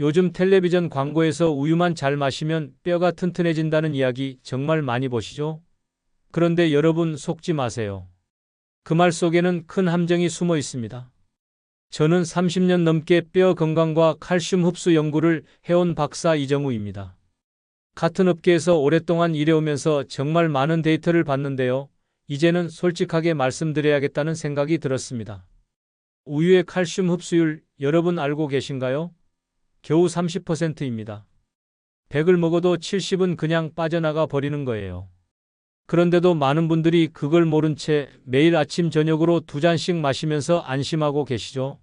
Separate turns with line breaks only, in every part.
요즘 텔레비전 광고에서 우유만 잘 마시면 뼈가 튼튼해진다는 이야기 정말 많이 보시죠? 그런데 여러분 속지 마세요. 그 말 속에는 큰 함정이 숨어 있습니다. 저는 30년 넘게 뼈 건강과 칼슘 흡수 연구를 해온 박사 이정우입니다. 같은 업계에서 오랫동안 일해오면서 정말 많은 데이터를 봤는데요. 이제는 솔직하게 말씀드려야겠다는 생각이 들었습니다. 우유의 칼슘 흡수율 여러분 알고 계신가요? 겨우 30%입니다. 100을 먹어도 70은 그냥 빠져나가 버리는 거예요. 그런데도 많은 분들이 그걸 모른 채 매일 아침 저녁으로 두 잔씩 마시면서 안심하고 계시죠.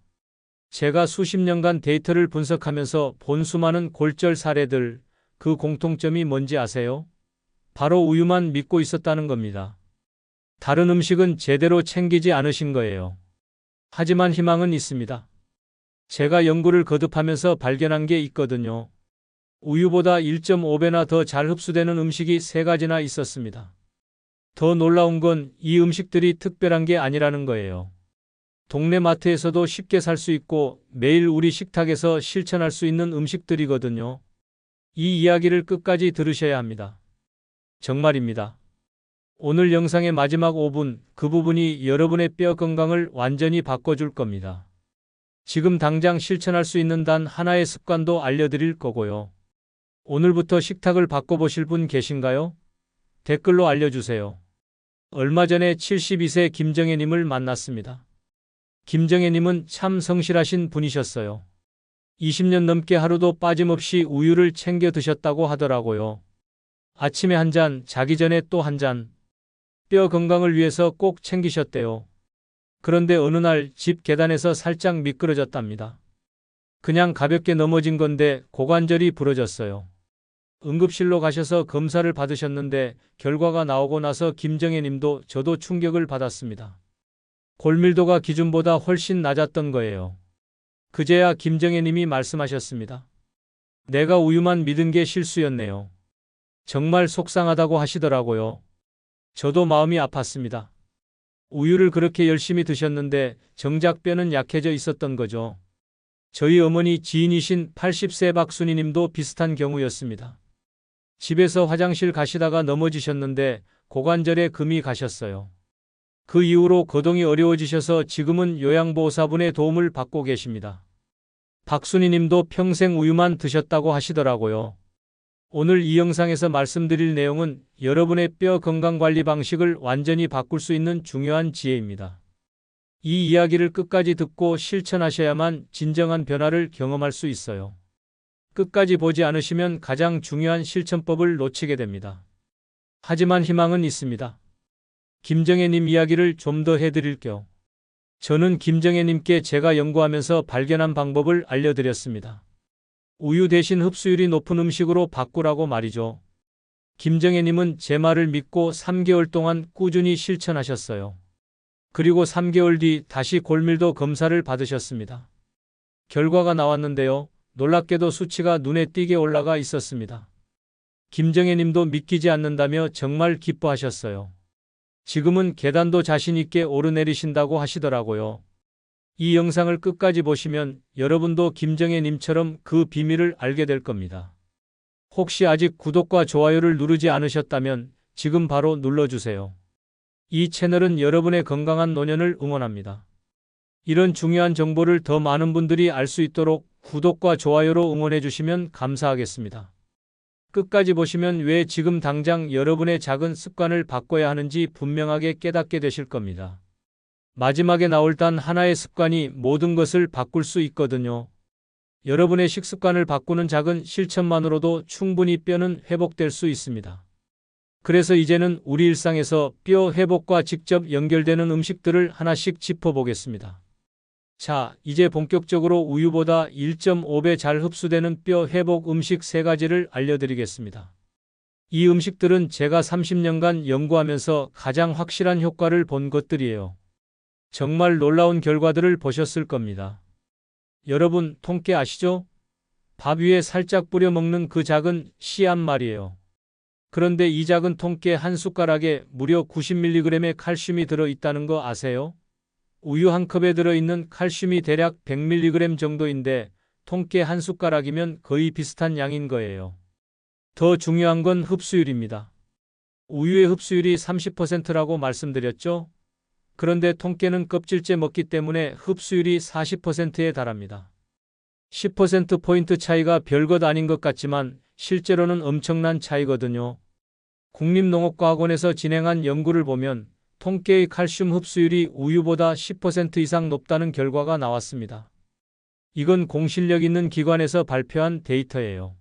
제가 수십 년간 데이터를 분석하면서 본 수많은 골절 사례들, 그 공통점이 뭔지 아세요? 바로 우유만 믿고 있었다는 겁니다. 다른 음식은 제대로 챙기지 않으신 거예요. 하지만 희망은 있습니다. 제가 연구를 거듭하면서 발견한 게 있거든요. 우유보다 1.5배나 더 잘 흡수되는 음식이 세 가지나 있었습니다. 더 놀라운 건 이 음식들이 특별한 게 아니라는 거예요. 동네 마트에서도 쉽게 살 수 있고 매일 우리 식탁에서 실천할 수 있는 음식들이거든요. 이 이야기를 끝까지 들으셔야 합니다. 정말입니다. 오늘 영상의 마지막 5분, 그 부분이 여러분의 뼈 건강을 완전히 바꿔줄 겁니다. 지금 당장 실천할 수 있는 단 하나의 습관도 알려드릴 거고요. 오늘부터 식탁을 바꿔보실 분 계신가요? 댓글로 알려주세요. 얼마 전에 72세 김정혜님을 만났습니다. 김정혜님은 참 성실하신 분이셨어요. 20년 넘게 하루도 빠짐없이 우유를 챙겨 드셨다고 하더라고요. 아침에 한 잔, 자기 전에 또 한 잔. 뼈 건강을 위해서 꼭 챙기셨대요. 그런데 어느 날 집 계단에서 살짝 미끄러졌답니다. 그냥 가볍게 넘어진 건데 고관절이 부러졌어요. 응급실로 가셔서 검사를 받으셨는데 결과가 나오고 나서 김정혜 님도 저도 충격을 받았습니다. 골밀도가 기준보다 훨씬 낮았던 거예요. 그제야 김정혜 님이 말씀하셨습니다. 내가 우유만 믿은 게 실수였네요. 정말 속상하다고 하시더라고요. 저도 마음이 아팠습니다. 우유를 그렇게 열심히 드셨는데 정작 뼈는 약해져 있었던 거죠. 저희 어머니 지인이신 80세 박순희 님도 비슷한 경우였습니다. 집에서 화장실 가시다가 넘어지셨는데 고관절에 금이 가셨어요. 그 이후로 거동이 어려워지셔서 지금은 요양보호사분의 도움을 받고 계십니다. 박순희 님도 평생 우유만 드셨다고 하시더라고요. 오늘 이 영상에서 말씀드릴 내용은 여러분의 뼈 건강 관리 방식을 완전히 바꿀 수 있는 중요한 지혜입니다. 이 이야기를 끝까지 듣고 실천하셔야만 진정한 변화를 경험할 수 있어요. 끝까지 보지 않으시면 가장 중요한 실천법을 놓치게 됩니다. 하지만 희망은 있습니다. 김정혜님 이야기를 좀 더 해드릴게요. 저는 김정혜님께 제가 연구하면서 발견한 방법을 알려드렸습니다. 우유 대신 흡수율이 높은 음식으로 바꾸라고 말이죠. 김정혜님은 제 말을 믿고 3개월 동안 꾸준히 실천하셨어요. 그리고 3개월 뒤 다시 골밀도 검사를 받으셨습니다. 결과가 나왔는데요. 놀랍게도 수치가 눈에 띄게 올라가 있었습니다. 김정혜 님도 믿기지 않는다며 정말 기뻐하셨어요. 지금은 계단도 자신있게 오르내리신다고 하시더라고요. 이 영상을 끝까지 보시면 여러분도 김정혜 님처럼 그 비밀을 알게 될 겁니다. 혹시 아직 구독과 좋아요를 누르지 않으셨다면 지금 바로 눌러주세요. 이 채널은 여러분의 건강한 노년을 응원합니다. 이런 중요한 정보를 더 많은 분들이 알 수 있도록 구독과 좋아요로 응원해 주시면 감사하겠습니다. 끝까지 보시면 왜 지금 당장 여러분의 작은 습관을 바꿔야 하는지 분명하게 깨닫게 되실 겁니다. 마지막에 나올 단 하나의 습관이 모든 것을 바꿀 수 있거든요. 여러분의 식습관을 바꾸는 작은 실천만으로도 충분히 뼈는 회복될 수 있습니다. 그래서 이제는 우리 일상에서 뼈 회복과 직접 연결되는 음식들을 하나씩 짚어보겠습니다. 자, 이제 본격적으로 우유보다 1.5배 잘 흡수되는 뼈 회복 음식 3가지를 알려드리겠습니다. 이 음식들은 제가 30년간 연구하면서 가장 확실한 효과를 본 것들이에요. 정말 놀라운 결과들을 보셨을 겁니다. 여러분, 통깨 아시죠? 밥 위에 살짝 뿌려 먹는 그 작은 씨앗 말이에요. 그런데 이 작은 통깨 한 숟가락에 무려 90mg의 칼슘이 들어 있다는 거 아세요? 우유 한 컵에 들어 있는 칼슘이 대략 100mg 정도인데 통깨 한 숟가락이면 거의 비슷한 양인 거예요. 더 중요한 건 흡수율입니다. 우유의 흡수율이 30%라고 말씀드렸죠? 그런데 통깨는 껍질째 먹기 때문에 흡수율이 40%에 달합니다. 10%포인트 차이가 별것 아닌 것 같지만 실제로는 엄청난 차이거든요. 국립농업과학원에서 진행한 연구를 보면 통깨의 칼슘 흡수율이 우유보다 10% 이상 높다는 결과가 나왔습니다. 이건 공실력 있는 기관에서 발표한 데이터예요.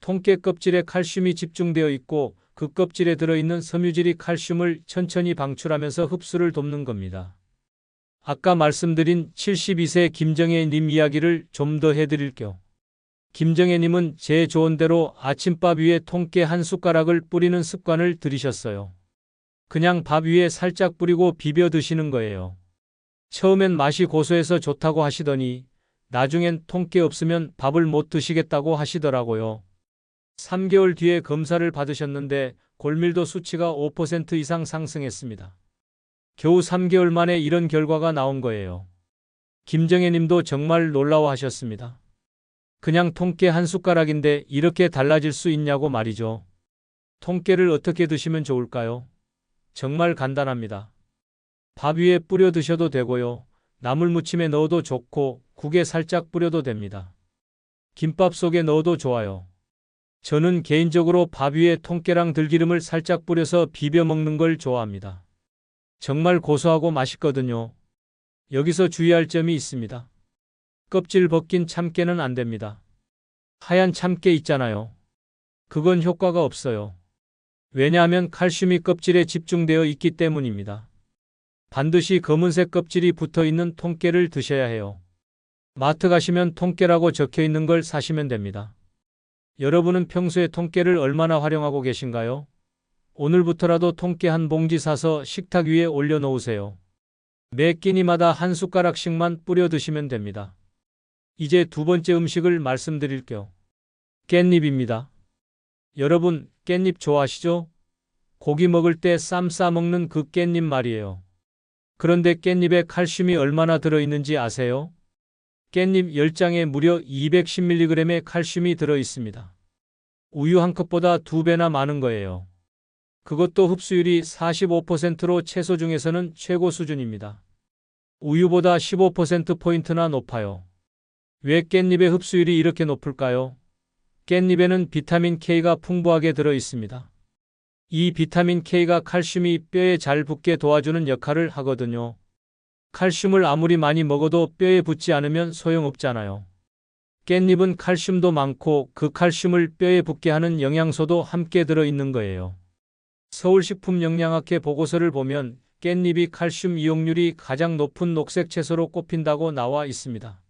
통깨 껍질에 칼슘이 집중되어 있고 그 껍질에 들어있는 섬유질이 칼슘을 천천히 방출하면서 흡수를 돕는 겁니다. 아까 말씀드린 72세 김정혜 님 이야기를 좀 더 해드릴게요. 김정혜 님은 제 조언대로 아침밥 위에 통깨 한 숟가락을 뿌리는 습관을 들이셨어요. 그냥 밥 위에 살짝 뿌리고 비벼 드시는 거예요. 처음엔 맛이 고소해서 좋다고 하시더니 나중엔 통깨 없으면 밥을 못 드시겠다고 하시더라고요. 3개월 뒤에 검사를 받으셨는데 골밀도 수치가 5% 이상 상승했습니다. 겨우 3개월 만에 이런 결과가 나온 거예요. 김정혜 님도 정말 놀라워하셨습니다. 그냥 통깨 한 숟가락인데 이렇게 달라질 수 있냐고 말이죠. 통깨를 어떻게 드시면 좋을까요? 정말 간단합니다. 밥 위에 뿌려 드셔도 되고요. 나물 무침에 넣어도 좋고 국에 살짝 뿌려도 됩니다. 김밥 속에 넣어도 좋아요. 저는 개인적으로 밥 위에 통깨랑 들기름을 살짝 뿌려서 비벼 먹는 걸 좋아합니다. 정말 고소하고 맛있거든요. 여기서 주의할 점이 있습니다. 껍질 벗긴 참깨는 안 됩니다. 하얀 참깨 있잖아요. 그건 효과가 없어요. 왜냐하면 칼슘이 껍질에 집중되어 있기 때문입니다. 반드시 검은색 껍질이 붙어 있는 통깨를 드셔야 해요. 마트 가시면 통깨라고 적혀 있는 걸 사시면 됩니다. 여러분은 평소에 통깨를 얼마나 활용하고 계신가요? 오늘부터라도 통깨 한 봉지 사서 식탁 위에 올려 놓으세요. 매 끼니마다 한 숟가락씩만 뿌려 드시면 됩니다. 이제 두 번째 음식을 말씀드릴게요. 깻잎입니다. 여러분, 깻잎 좋아하시죠? 고기 먹을 때 쌈 싸 먹는 그 깻잎 말이에요. 그런데 깻잎에 칼슘이 얼마나 들어있는지 아세요? 깻잎 10장에 무려 210mg의 칼슘이 들어 있습니다. 우유 한 컵보다 두 배나 많은 거예요. 그것도 흡수율이 45%로 채소 중에서는 최고 수준입니다. 우유보다 15%포인트나 높아요. 왜 깻잎의 흡수율이 이렇게 높을까요? 깻잎에는 비타민 K가 풍부하게 들어 있습니다. 이 비타민 K가 칼슘이 뼈에 잘 붙게 도와주는 역할을 하거든요. 칼슘을 아무리 많이 먹어도 뼈에 붙지 않으면 소용없잖아요. 깻잎은 칼슘도 많고 그 칼슘을 뼈에 붙게 하는 영양소도 함께 들어 있는 거예요. 서울식품영양학회 보고서를 보면 깻잎이 칼슘 이용률이 가장 높은 녹색 채소로 꼽힌다고 나와 있습니다.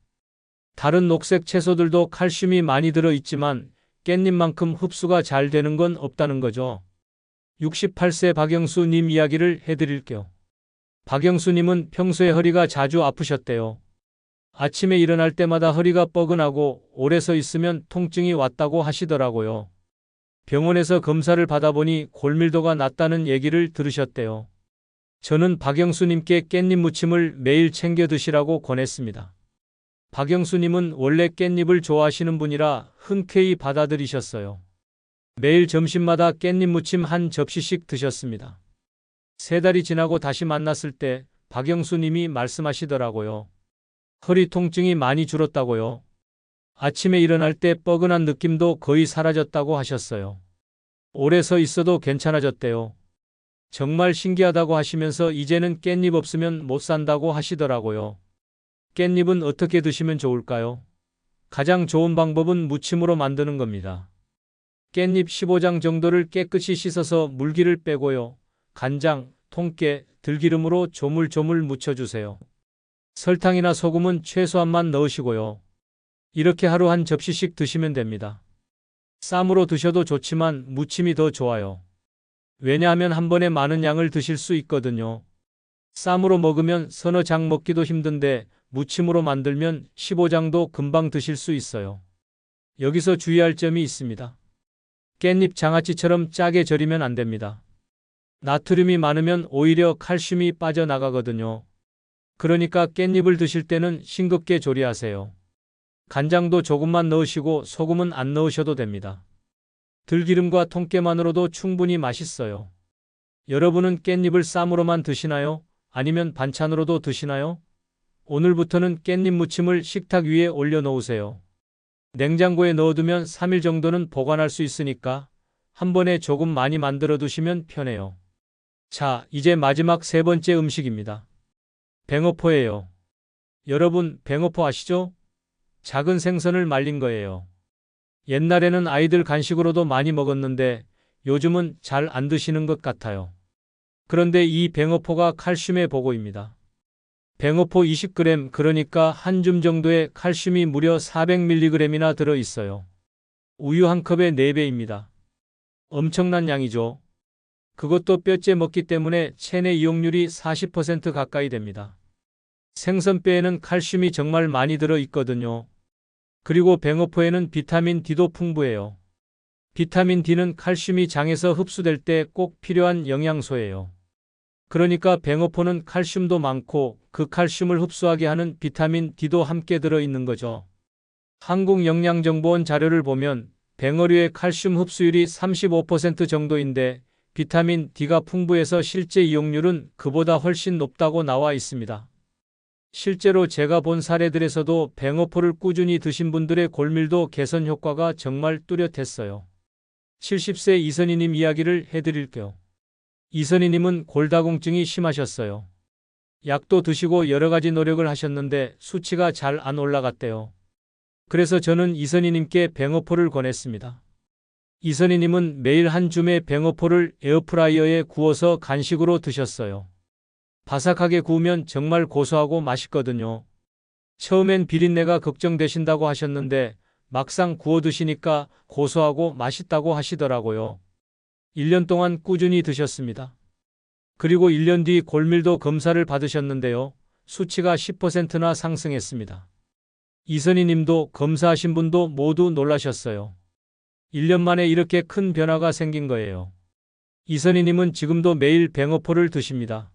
다른 녹색 채소들도 칼슘이 많이 들어 있지만 깻잎만큼 흡수가 잘 되는 건 없다는 거죠. 68세 박영수 님 이야기를 해드릴게요. 박영수님은 평소에 허리가 자주 아프셨대요. 아침에 일어날 때마다 허리가 뻐근하고 오래 서 있으면 통증이 왔다고 하시더라고요. 병원에서 검사를 받아보니 골밀도가 낮다는 얘기를 들으셨대요. 저는 박영수님께 깻잎 무침을 매일 챙겨 드시라고 권했습니다. 박영수님은 원래 깻잎을 좋아하시는 분이라 흔쾌히 받아들이셨어요. 매일 점심마다 깻잎 무침 한 접시씩 드셨습니다. 세 달이 지나고 다시 만났을 때 박영수 님이 말씀하시더라고요. 허리 통증이 많이 줄었다고요. 아침에 일어날 때 뻐근한 느낌도 거의 사라졌다고 하셨어요. 오래 서 있어도 괜찮아졌대요. 정말 신기하다고 하시면서 이제는 깻잎 없으면 못 산다고 하시더라고요. 깻잎은 어떻게 드시면 좋을까요? 가장 좋은 방법은 무침으로 만드는 겁니다. 깻잎 15장 정도를 깨끗이 씻어서 물기를 빼고요. 간장, 통깨, 들기름으로 조물조물 묻혀주세요. 설탕이나 소금은 최소한만 넣으시고요. 이렇게 하루 한 접시씩 드시면 됩니다. 쌈으로 드셔도 좋지만 무침이 더 좋아요. 왜냐하면 한 번에 많은 양을 드실 수 있거든요. 쌈으로 먹으면 서너 장 먹기도 힘든데 무침으로 만들면 15장도 금방 드실 수 있어요. 여기서 주의할 점이 있습니다. 깻잎 장아찌처럼 짜게 절이면 안 됩니다. 나트륨이 많으면 오히려 칼슘이 빠져나가거든요. 그러니까 깻잎을 드실 때는 싱겁게 조리하세요. 간장도 조금만 넣으시고 소금은 안 넣으셔도 됩니다. 들기름과 통깨만으로도 충분히 맛있어요. 여러분은 깻잎을 쌈으로만 드시나요? 아니면 반찬으로도 드시나요? 오늘부터는 깻잎 무침을 식탁 위에 올려 놓으세요. 냉장고에 넣어두면 3일 정도는 보관할 수 있으니까 한 번에 조금 많이 만들어 두시면 편해요. 자, 이제 마지막 세 번째 음식입니다. 뱅어포예요. 여러분, 뱅어포 아시죠? 작은 생선을 말린 거예요. 옛날에는 아이들 간식으로도 많이 먹었는데 요즘은 잘 안 드시는 것 같아요. 그런데 이 뱅어포가 칼슘의 보고입니다. 뱅어포 20g 그러니까 한 줌 정도의 칼슘이 무려 400mg이나 들어 있어요. 우유 한 컵의 4배입니다. 엄청난 양이죠. 그것도 뼈째 먹기 때문에 체내 이용률이 40% 가까이 됩니다. 생선뼈에는 칼슘이 정말 많이 들어 있거든요. 그리고 뱅어포에는 비타민 D도 풍부해요. 비타민 D는 칼슘이 장에서 흡수될 때 꼭 필요한 영양소예요. 그러니까 뱅어포는 칼슘도 많고 그 칼슘을 흡수하게 하는 비타민 D도 함께 들어 있는 거죠. 한국영양정보원 자료를 보면 뱅어류의 칼슘 흡수율이 35% 정도인데 비타민 D가 풍부해서 실제 이용률은 그보다 훨씬 높다고 나와 있습니다. 실제로 제가 본 사례들에서도 뱅어포를 꾸준히 드신 분들의 골밀도 개선 효과가 정말 뚜렷했어요. 70세 이선희님 이야기를 해드릴게요. 이선희님은 골다공증이 심하셨어요. 약도 드시고 여러 가지 노력을 하셨는데 수치가 잘 안 올라갔대요. 그래서 저는 이선희님께 뱅어포를 권했습니다. 이선희님은 매일 한 줌의 뱅어포를 에어프라이어에 구워서 간식으로 드셨어요. 바삭하게 구우면 정말 고소하고 맛있거든요. 처음엔 비린내가 걱정되신다고 하셨는데 막상 구워 드시니까 고소하고 맛있다고 하시더라고요. 1년 동안 꾸준히 드셨습니다. 그리고 1년 뒤 골밀도 검사를 받으셨는데요. 수치가 10%나 상승했습니다. 이선희 님도 검사하신 분도 모두 놀라셨어요. 1년 만에 이렇게 큰 변화가 생긴 거예요. 이선희 님은 지금도 매일 뱅어포를 드십니다.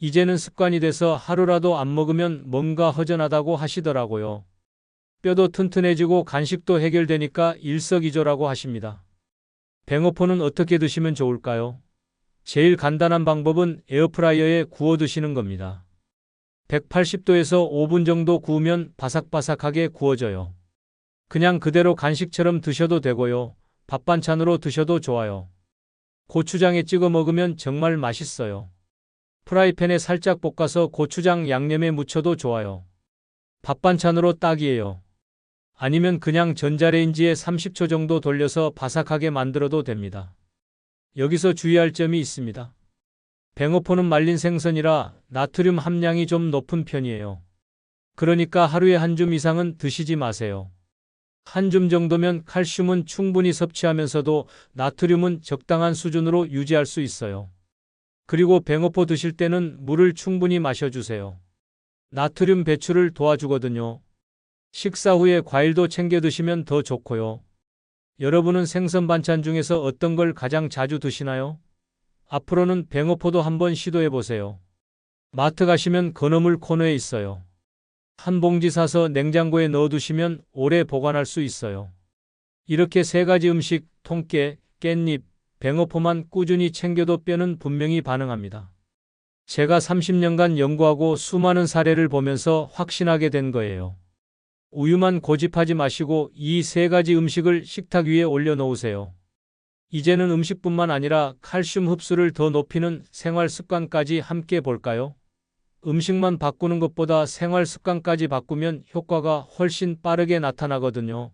이제는 습관이 돼서 하루라도 안 먹으면 뭔가 허전하다고 하시더라고요. 뼈도 튼튼해지고 간식도 해결되니까 일석이조라고 하십니다. 뱅어포는 어떻게 드시면 좋을까요? 제일 간단한 방법은 에어프라이어에 구워 드시는 겁니다. 180도에서 5분 정도 구우면 바삭바삭하게 구워져요. 그냥 그대로 간식처럼 드셔도 되고요. 밥 반찬으로 드셔도 좋아요. 고추장에 찍어 먹으면 정말 맛있어요. 프라이팬에 살짝 볶아서 고추장 양념에 묻혀도 좋아요. 밥 반찬으로 딱이에요. 아니면 그냥 전자레인지에 30초 정도 돌려서 바삭하게 만들어도 됩니다. 여기서 주의할 점이 있습니다. 뱅어포는 말린 생선이라 나트륨 함량이 좀 높은 편이에요. 그러니까 하루에 한 줌 이상은 드시지 마세요. 한 줌 정도면 칼슘은 충분히 섭취하면서도 나트륨은 적당한 수준으로 유지할 수 있어요. 그리고 뱅어포 드실 때는 물을 충분히 마셔주세요. 나트륨 배출을 도와주거든요. 식사 후에 과일도 챙겨 드시면 더 좋고요. 여러분은 생선 반찬 중에서 어떤 걸 가장 자주 드시나요? 앞으로는 뱅어포도 한번 시도해 보세요. 마트 가시면 건어물 코너에 있어요. 한 봉지 사서 냉장고에 넣어두시면 오래 보관할 수 있어요. 이렇게 세 가지 음식, 통깨, 깻잎, 뱅어포만 꾸준히 챙겨도 뼈는 분명히 반응합니다. 제가 30년간 연구하고 수많은 사례를 보면서 확신하게 된 거예요. 우유만 고집하지 마시고 이 세 가지 음식을 식탁 위에 올려놓으세요. 이제는 음식뿐만 아니라 칼슘 흡수를 더 높이는 생활 습관까지 함께 볼까요? 음식만 바꾸는 것보다 생활 습관까지 바꾸면 효과가 훨씬 빠르게 나타나거든요.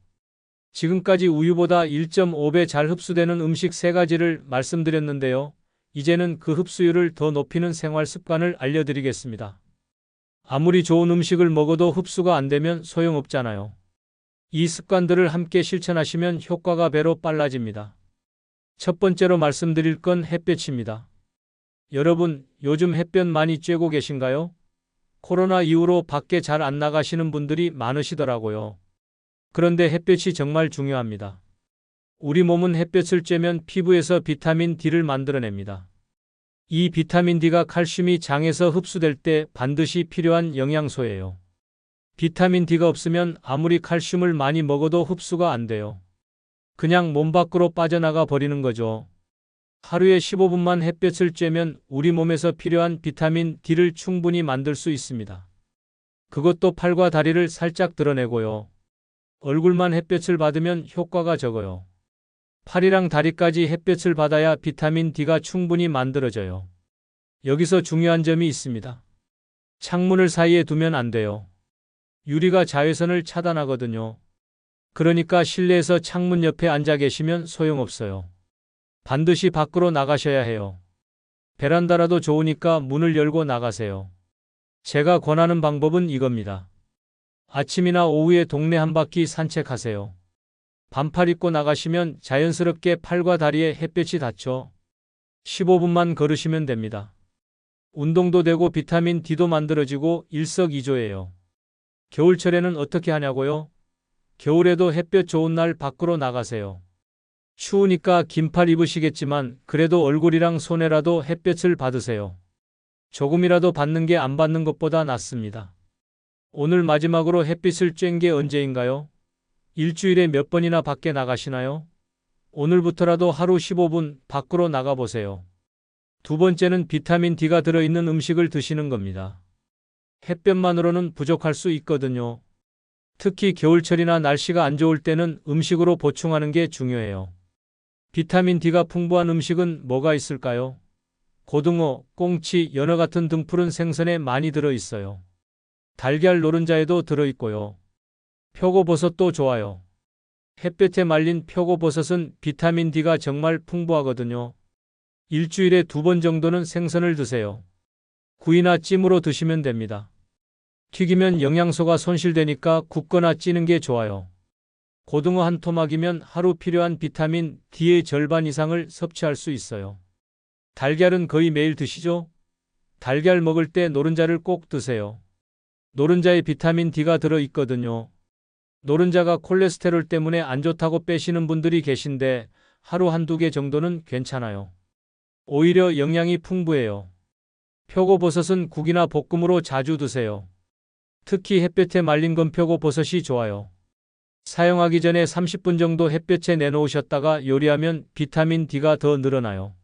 지금까지 우유보다 1.5배 잘 흡수되는 음식 세 가지를 말씀드렸는데요. 이제는 그 흡수율을 더 높이는 생활 습관을 알려드리겠습니다. 아무리 좋은 음식을 먹어도 흡수가 안 되면 소용없잖아요. 이 습관들을 함께 실천하시면 효과가 배로 빨라집니다. 첫 번째로 말씀드릴 건 햇볕입니다. 여러분, 요즘 햇볕 많이 쬐고 계신가요? 코로나 이후로 밖에 잘 안 나가시는 분들이 많으시더라고요. 그런데 햇볕이 정말 중요합니다. 우리 몸은 햇볕을 쬐면 피부에서 비타민 D를 만들어냅니다. 이 비타민 D가 칼슘이 장에서 흡수될 때 반드시 필요한 영양소예요. 비타민 D가 없으면 아무리 칼슘을 많이 먹어도 흡수가 안 돼요. 그냥 몸 밖으로 빠져나가 버리는 거죠. 하루에 15분만 햇볕을 쬐면 우리 몸에서 필요한 비타민 D를 충분히 만들 수 있습니다. 그것도 팔과 다리를 살짝 드러내고요. 얼굴만 햇볕을 받으면 효과가 적어요. 팔이랑 다리까지 햇볕을 받아야 비타민 D가 충분히 만들어져요. 여기서 중요한 점이 있습니다. 창문을 사이에 두면 안 돼요. 유리가 자외선을 차단하거든요. 그러니까 실내에서 창문 옆에 앉아 계시면 소용없어요. 반드시 밖으로 나가셔야 해요. 베란다라도 좋으니까 문을 열고 나가세요. 제가 권하는 방법은 이겁니다. 아침이나 오후에 동네 한 바퀴 산책하세요. 반팔 입고 나가시면 자연스럽게 팔과 다리에 햇볕이 닿죠. 15분만 걸으시면 됩니다. 운동도 되고 비타민 D도 만들어지고 일석이조예요. 겨울철에는 어떻게 하냐고요? 겨울에도 햇볕 좋은 날 밖으로 나가세요. 추우니까 긴팔 입으시겠지만 그래도 얼굴이랑 손에라도 햇볕을 받으세요. 조금이라도 받는 게 안 받는 것보다 낫습니다. 오늘 마지막으로 햇빛을 쬐은 게 언제인가요? 일주일에 몇 번이나 밖에 나가시나요? 오늘부터라도 하루 15분 밖으로 나가보세요. 두 번째는 비타민 D가 들어있는 음식을 드시는 겁니다. 햇볕만으로는 부족할 수 있거든요. 특히 겨울철이나 날씨가 안 좋을 때는 음식으로 보충하는 게 중요해요. 비타민 D가 풍부한 음식은 뭐가 있을까요? 고등어, 꽁치, 연어 같은 등푸른 생선에 많이 들어 있어요. 달걀 노른자에도 들어 있고요. 표고버섯도 좋아요. 햇볕에 말린 표고버섯은 비타민 D가 정말 풍부하거든요. 일주일에 두 번 정도는 생선을 드세요. 구이나 찜으로 드시면 됩니다. 튀기면 영양소가 손실되니까 굽거나 찌는 게 좋아요. 고등어 한 토막이면 하루 필요한 비타민 D의 절반 이상을 섭취할 수 있어요. 달걀은 거의 매일 드시죠? 달걀 먹을 때 노른자를 꼭 드세요. 노른자에 비타민 D가 들어 있거든요. 노른자가 콜레스테롤 때문에 안 좋다고 빼시는 분들이 계신데 하루 한두 개 정도는 괜찮아요. 오히려 영양이 풍부해요. 표고버섯은 국이나 볶음으로 자주 드세요. 특히 햇볕에 말린 건 표고버섯이 좋아요. 사용하기 전에 30분 정도 햇볕에 내놓으셨다가 요리하면 비타민 D가 더 늘어나요.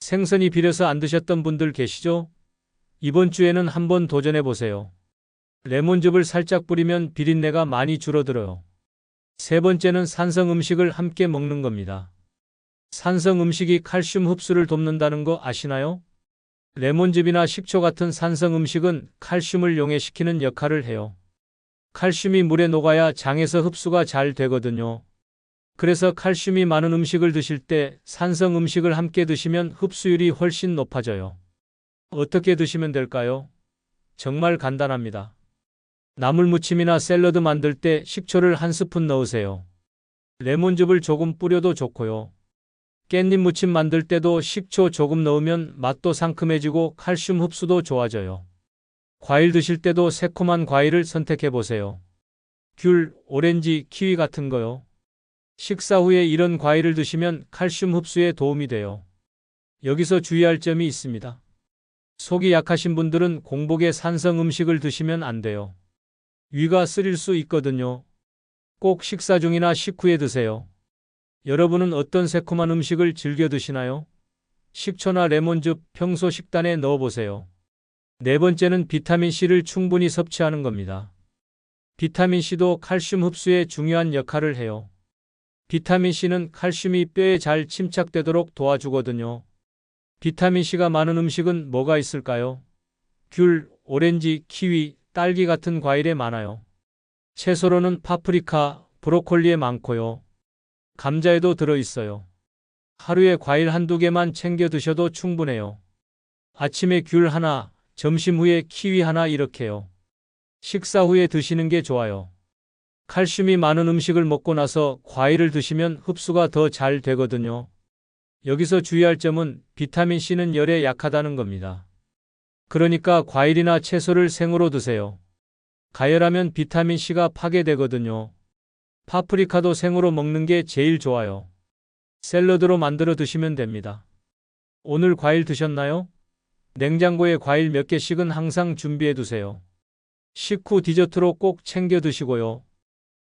생선이 비려서 안 드셨던 분들 계시죠? 이번 주에는 한번 도전해 보세요. 레몬즙을 살짝 뿌리면 비린내가 많이 줄어들어요. 세 번째는 산성 음식을 함께 먹는 겁니다. 산성 음식이 칼슘 흡수를 돕는다는 거 아시나요? 레몬즙이나 식초 같은 산성 음식은 칼슘을 용해시키는 역할을 해요. 칼슘이 물에 녹아야 장에서 흡수가 잘 되거든요. 그래서 칼슘이 많은 음식을 드실 때 산성 음식을 함께 드시면 흡수율이 훨씬 높아져요. 어떻게 드시면 될까요? 정말 간단합니다. 나물무침이나 샐러드 만들 때 식초를 한 스푼 넣으세요. 레몬즙을 조금 뿌려도 좋고요. 깻잎 무침 만들 때도 식초 조금 넣으면 맛도 상큼해지고 칼슘 흡수도 좋아져요. 과일 드실 때도 새콤한 과일을 선택해 보세요. 귤, 오렌지, 키위 같은 거요. 식사 후에 이런 과일을 드시면 칼슘 흡수에 도움이 돼요. 여기서 주의할 점이 있습니다. 속이 약하신 분들은 공복에 산성 음식을 드시면 안 돼요. 위가 쓰릴 수 있거든요. 꼭 식사 중이나 식후에 드세요. 여러분은 어떤 새콤한 음식을 즐겨 드시나요? 식초나 레몬즙 평소 식단에 넣어보세요. 네 번째는 비타민C를 충분히 섭취하는 겁니다. 비타민C도 칼슘 흡수에 중요한 역할을 해요. 비타민C는 칼슘이 뼈에 잘 침착되도록 도와주거든요. 비타민C가 많은 음식은 뭐가 있을까요? 귤, 오렌지, 키위, 딸기 같은 과일에 많아요. 채소로는 파프리카, 브로콜리에 많고요. 감자에도 들어있어요. 하루에 과일 한두 개만 챙겨 드셔도 충분해요. 아침에 귤 하나, 점심 후에 키위 하나 이렇게요. 식사 후에 드시는 게 좋아요. 칼슘이 많은 음식을 먹고 나서 과일을 드시면 흡수가 더 잘 되거든요. 여기서 주의할 점은 비타민C는 열에 약하다는 겁니다. 그러니까 과일이나 채소를 생으로 드세요. 가열하면 비타민C가 파괴되거든요. 파프리카도 생으로 먹는 게 제일 좋아요. 샐러드로 만들어 드시면 됩니다. 오늘 과일 드셨나요? 냉장고에 과일 몇 개씩은 항상 준비해 두세요. 식후 디저트로 꼭 챙겨 드시고요.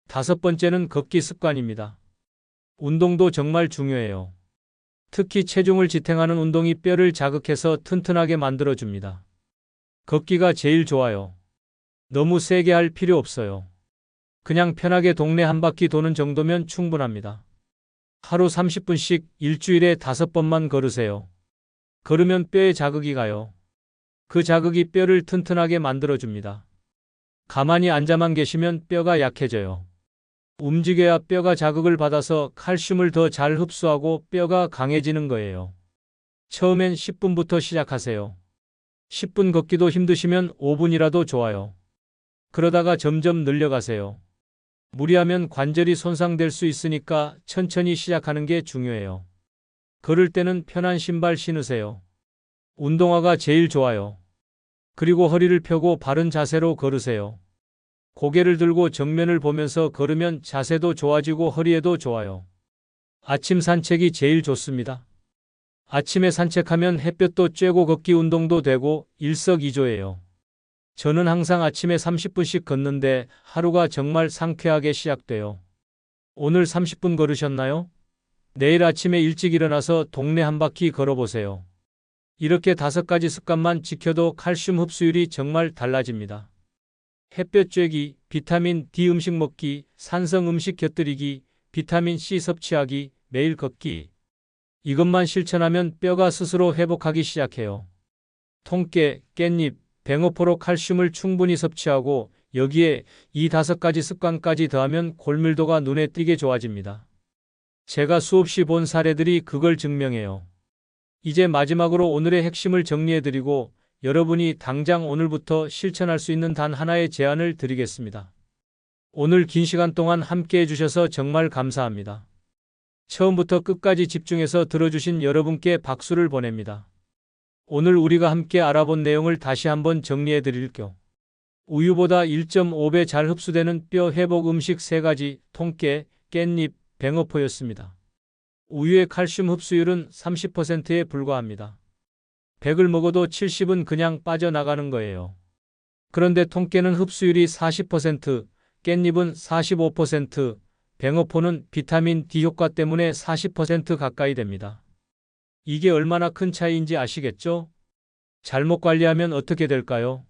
다섯 번째는 걷기 습관입니다. 운동도 정말 중요해요. 특히 체중을 지탱하는 운동이 뼈를 자극해서 튼튼하게 만들어줍니다. 걷기가 제일 좋아요. 너무 세게 할 필요 없어요. 그냥 편하게 동네 한 바퀴 도는 정도면 충분합니다. 하루 30분씩 일주일에 다섯 번만 걸으세요. 걸으면 뼈에 자극이 가요. 그 자극이 뼈를 튼튼하게 만들어줍니다. 가만히 앉아만 계시면 뼈가 약해져요. 움직여야 뼈가 자극을 받아서 칼슘을 더 잘 흡수하고 뼈가 강해지는 거예요. 처음엔 10분부터 시작하세요. 10분 걷기도 힘드시면 5분이라도 좋아요. 그러다가 점점 늘려가세요. 무리하면 관절이 손상될 수 있으니까 천천히 시작하는 게 중요해요. 걸을 때는 편한 신발 신으세요. 운동화가 제일 좋아요. 그리고 허리를 펴고 바른 자세로 걸으세요. 고개를 들고 정면을 보면서 걸으면 자세도 좋아지고 허리에도 좋아요. 아침 산책이 제일 좋습니다. 아침에 산책하면 햇볕도 쬐고 걷기 운동도 되고 일석이조예요. 저는 항상 아침에 30분씩 걷는데 하루가 정말 상쾌하게 시작돼요. 오늘 30분 걸으셨나요? 내일 아침에 일찍 일어나서 동네 한 바퀴 걸어보세요. 이렇게 다섯 가지 습관만 지켜도 칼슘 흡수율이 정말 달라집니다. 햇볕 쬐기, 비타민 D 음식 먹기, 산성 음식 곁들이기, 비타민 C 섭취하기, 매일 걷기. 이것만 실천하면 뼈가 스스로 회복하기 시작해요. 통깨, 깻잎, 뱅어포로 칼슘을 충분히 섭취하고 여기에 이 다섯 가지 습관까지 더하면 골밀도가 눈에 띄게 좋아집니다. 제가 수없이 본 사례들이 그걸 증명해요. 이제 마지막으로 오늘의 핵심을 정리해드리고 여러분이 당장 오늘부터 실천할 수 있는 단 하나의 제안을 드리겠습니다. 오늘 긴 시간 동안 함께 해주셔서 정말 감사합니다. 처음부터 끝까지 집중해서 들어주신 여러분께 박수를 보냅니다. 오늘 우리가 함께 알아본 내용을 다시 한번 정리해 드릴게요. 우유보다 1.5배 잘 흡수되는 뼈 회복 음식 3가지, 통깨, 깻잎, 뱅어포였습니다. 우유의 칼슘 흡수율은 30%에 불과합니다. 100을 먹어도 70은 그냥 빠져나가는 거예요. 그런데 통깨는 흡수율이 40%, 깻잎은 45%, 뱅어포는 비타민 D 효과 때문에 40% 가까이 됩니다. 이게 얼마나 큰 차이인지 아시겠죠? 잘못 관리하면 어떻게 될까요?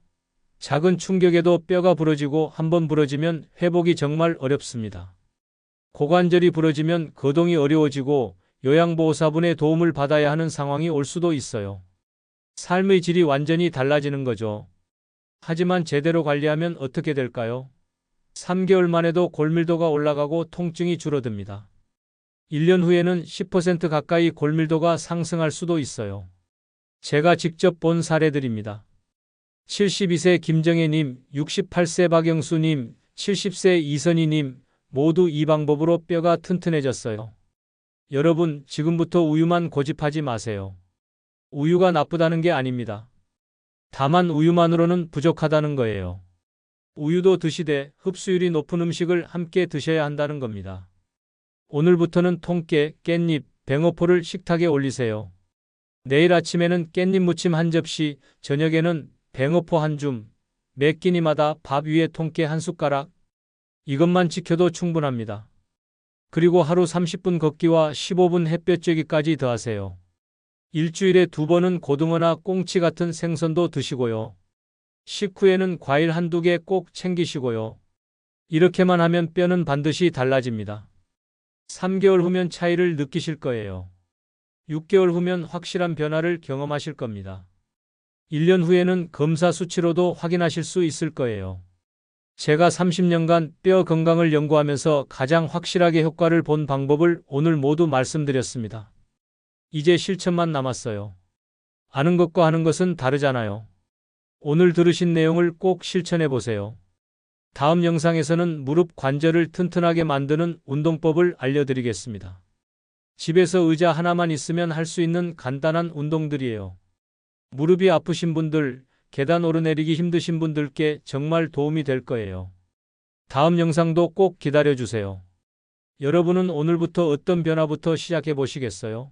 작은 충격에도 뼈가 부러지고 한번 부러지면 회복이 정말 어렵습니다. 고관절이 부러지면 거동이 어려워지고 요양보호사분의 도움을 받아야 하는 상황이 올 수도 있어요. 삶의 질이 완전히 달라지는 거죠. 하지만 제대로 관리하면 어떻게 될까요? 3개월 만에도 골밀도가 올라가고 통증이 줄어듭니다. 1년 후에는 10% 가까이 골밀도가 상승할 수도 있어요. 제가 직접 본 사례들입니다. 72세 김정혜님, 68세 박영수님, 70세 이선희님, 모두 이 방법으로 뼈가 튼튼해졌어요. 여러분, 지금부터 우유만 고집하지 마세요. 우유가 나쁘다는 게 아닙니다. 다만 우유만으로는 부족하다는 거예요. 우유도 드시되 흡수율이 높은 음식을 함께 드셔야 한다는 겁니다. 오늘부터는 통깨, 깻잎, 뱅어포를 식탁에 올리세요. 내일 아침에는 깻잎 무침 한 접시, 저녁에는 뱅어포 한 줌, 매 끼니마다 밥 위에 통깨 한 숟가락. 이것만 지켜도 충분합니다. 그리고 하루 30분 걷기와 15분 햇볕 쬐기까지 더하세요. 일주일에 두 번은 고등어나 꽁치 같은 생선도 드시고요. 식후에는 과일 한두 개 꼭 챙기시고요. 이렇게만 하면 뼈는 반드시 달라집니다. 3개월 후면 차이를 느끼실 거예요. 6개월 후면 확실한 변화를 경험하실 겁니다. 1년 후에는 검사 수치로도 확인하실 수 있을 거예요. 제가 30년간 뼈 건강을 연구하면서 가장 확실하게 효과를 본 방법을 오늘 모두 말씀드렸습니다. 이제 실천만 남았어요. 아는 것과 하는 것은 다르잖아요. 오늘 들으신 내용을 꼭 실천해 보세요. 다음 영상에서는 무릎 관절을 튼튼하게 만드는 운동법을 알려드리겠습니다. 집에서 의자 하나만 있으면 할 수 있는 간단한 운동들이에요. 무릎이 아프신 분들, 계단 오르내리기 힘드신 분들께 정말 도움이 될 거예요. 다음 영상도 꼭 기다려 주세요. 여러분은 오늘부터 어떤 변화부터 시작해 보시겠어요?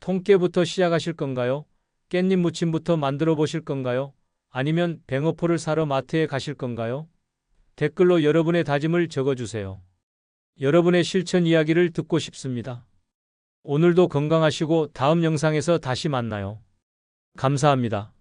통깨부터 시작하실 건가요? 깻잎 무침부터 만들어 보실 건가요? 아니면 뱅어포를 사러 마트에 가실 건가요? 댓글로 여러분의 다짐을 적어주세요. 여러분의 실천 이야기를 듣고 싶습니다. 오늘도 건강하시고 다음 영상에서 다시 만나요. 감사합니다.